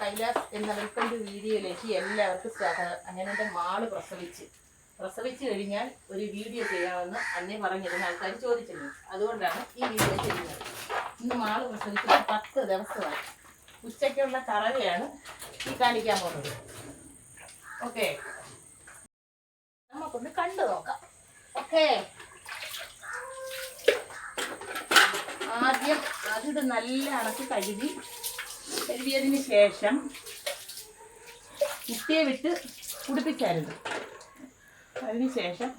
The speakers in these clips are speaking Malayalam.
കൈലാസ് എന്ന വെൽക്കം വീഡിയോയിലേക്ക് എല്ലാവർക്കും സ്വാഗതം. അങ്ങനെ എന്റെ മാൾ പ്രസവിച്ച്. പ്രസവിച്ച് കഴിഞ്ഞാൽ ഒരു വീഡിയോ ചെയ്യാമെന്ന് അന്നേ പറഞ്ഞിരുന്ന. ആൾക്കാർ ചോദിച്ചിരുന്നു. അതുകൊണ്ടാണ് ഈ വീഡിയോ ചെയ്യുന്നത്. ഇന്ന് മാൾ പ്രസവിച്ചിട്ട് പത്ത് ദിവസമായി. ഉച്ചയ്ക്കുള്ള കറവയാണ് ഈ കാണിക്കാൻ പോകുന്നത്. ഓക്കെ നമുക്കൊന്ന് കണ്ടു നോക്കാം. ഓക്കെ ആദ്യം അതിത് നല്ല അണക്ക് കഴുകി കഴുകിയതിന് ശേഷം കുട്ടിയെ വിട്ട് കുടിപ്പിക്കാറുണ്ട് അതിന് ശേഷം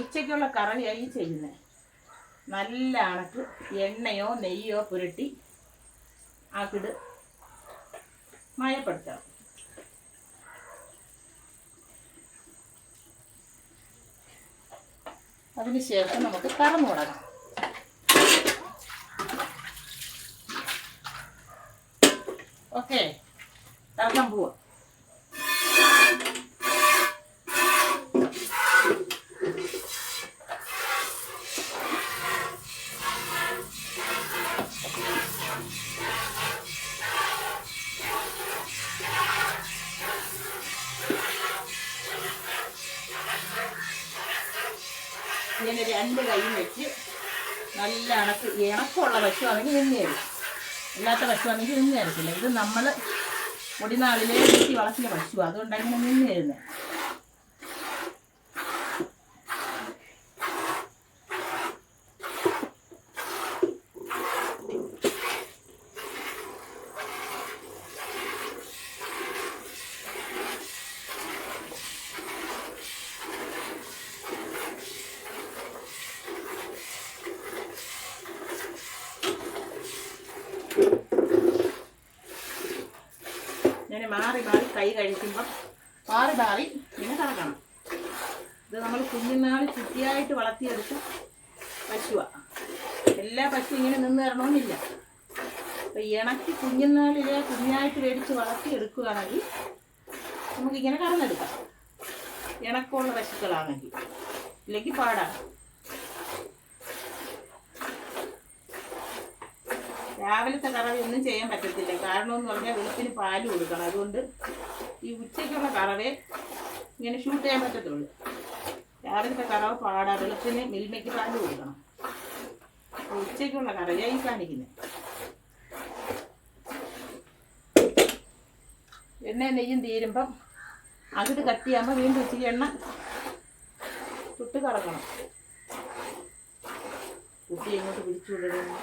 ഉച്ചയ്ക്കുള്ള കറവിയായി ചെയ്യുന്നത് നല്ല അണക്ക് എണ്ണയോ നെയ്യോ പുരട്ടി ആക്കിട് മയപ്പെടുത്തണം. അതിന് ശേഷം നമുക്ക് കറന്നു തുടങ്ങാം ഓക്കെ കറക്കാൻ പോവാ ഇങ്ങനെ രണ്ട് കൈയും വെച്ച് നല്ല അണക്ക് ഇണക്കമുള്ള പശുവാണെങ്കിൽ നിന്ന് തരും അല്ലാത്ത പശുവാണെങ്കിൽ നിന്ന് തരത്തില്ല ഇത് നമ്മൾ മുടിനാളിലെ വീട്ടി വളർത്തിയ പശു അതുകൊണ്ടാണ് ഇങ്ങനെ നിന്ന് തരുന്നത് ഇങ്ങനെ മാറി മാറി കൈ കഴിക്കുമ്പം മാറി മാറി ഇങ്ങനെ കറക്കണം ഇത് നമ്മൾ കുഞ്ഞുനാൾ ചുറ്റിയായിട്ട് വളർത്തിയെടുത്ത പശുവാണ് എല്ലാ പശു ഇങ്ങനെ നിന്ന് തരണമെന്നില്ല അപ്പം ഇണക്കി കുഞ്ഞുനാളിലെ കുഞ്ഞായിട്ട് മേടിച്ച് വളർത്തിയെടുക്കുകയാണെങ്കിൽ നമുക്കിങ്ങനെ കറന്നെടുക്കാം. ഇണക്കമുള്ള പശുക്കളാണെങ്കിൽ. ഇല്ലെങ്കിൽ പാടാണ്. രാവിലത്തെ കറവ ഒന്നും ചെയ്യാൻ പറ്റത്തില്ല. കാരണം എന്ന് പറഞ്ഞാൽ വെളുപ്പിന് പാൽ കൊടുക്കണം. അതുകൊണ്ട് ഈ ഉച്ചയ്ക്കുള്ള കറവേ ഇങ്ങനെ ഷൂട്ട് ചെയ്യാൻ പറ്റത്തുള്ളൂ. രാവിലത്തെ കറവ പാടാ. വെളുപ്പിന് മിൽമയ്ക്ക് പാൽ കൊടുക്കണം. ഉച്ചയ്ക്കുള്ള കറവയായി ഈ കാണിക്കുന്നത് എണ്ണ നെയ്യും തീരുമ്പം അകിട് കട്ടിയാകുമ്പോൾ വീണ്ടും ഉച്ചയ്ക്ക് എണ്ണ ചുട്ട് കറക്കണം. കുട്ടി എങ്ങോട്ട് പിടിച്ചു വിടണം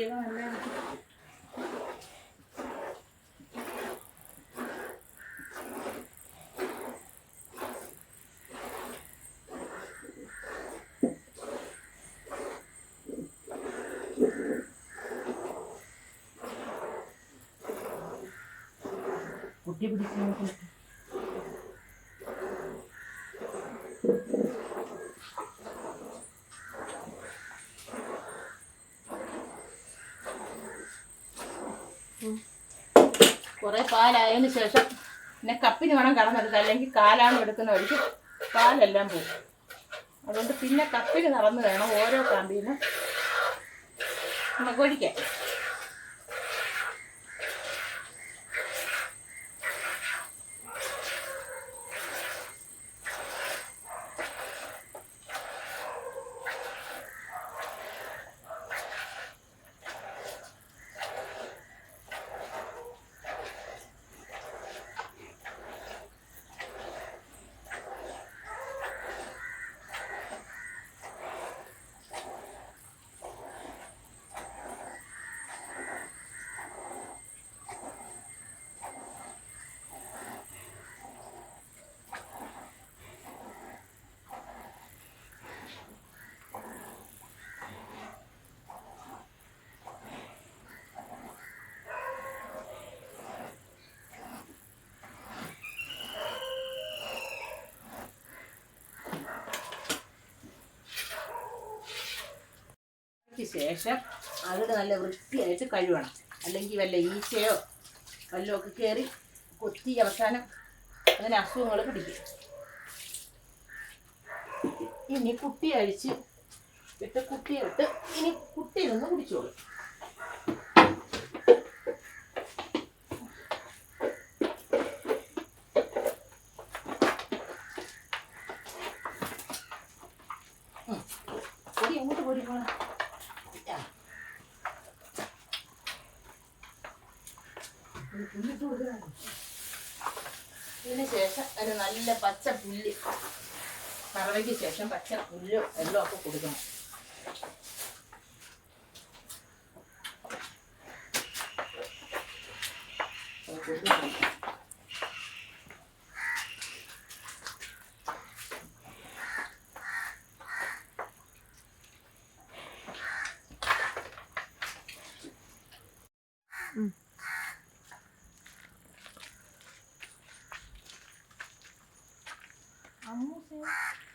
얘가 하나. 어깨 부딪히는 거. കുറേ പാലായതിനു ശേഷം പിന്നെ കപ്പിന് വേണം കടന്നെടുക്കുക അല്ലെങ്കിൽ കാലാണ് എടുക്കുന്ന വഴിക്ക് പാലെല്ലാം പോകും. അതുകൊണ്ട് പിന്നെ കപ്പിന് നടന്നു വേണം ഓരോ കാമ്പിനും നമുക്ക് ഒഴിക്കാൻ അതിന് ശേഷം അകിട് നല്ല വൃത്തിയായിട്ട് കഴുകണം. അല്ലെങ്കിൽ വല്ല ഈച്ചയോ വല്ലതും ഒക്കെ കയറി കൊത്തി അവസാനം അങ്ങനെ അസുഖങ്ങൾ പിടിക്കും. ഇനി കുട്ടി അഴിച്ച് ഇട്ട് കുട്ടിയെ ഇട്ട് ഇനി കുട്ടി നിന്ന് കുടിച്ചോളൂ. ഇതിന് ശേഷം ഒരു നല്ല പച്ച പുല്ല് പറവയ്ക്ക് ശേഷം പച്ച പുല്ലും എല്ലാം ഒക്കെ കൊടുക്കണം കൊടുക്കണം. Görüşürüz.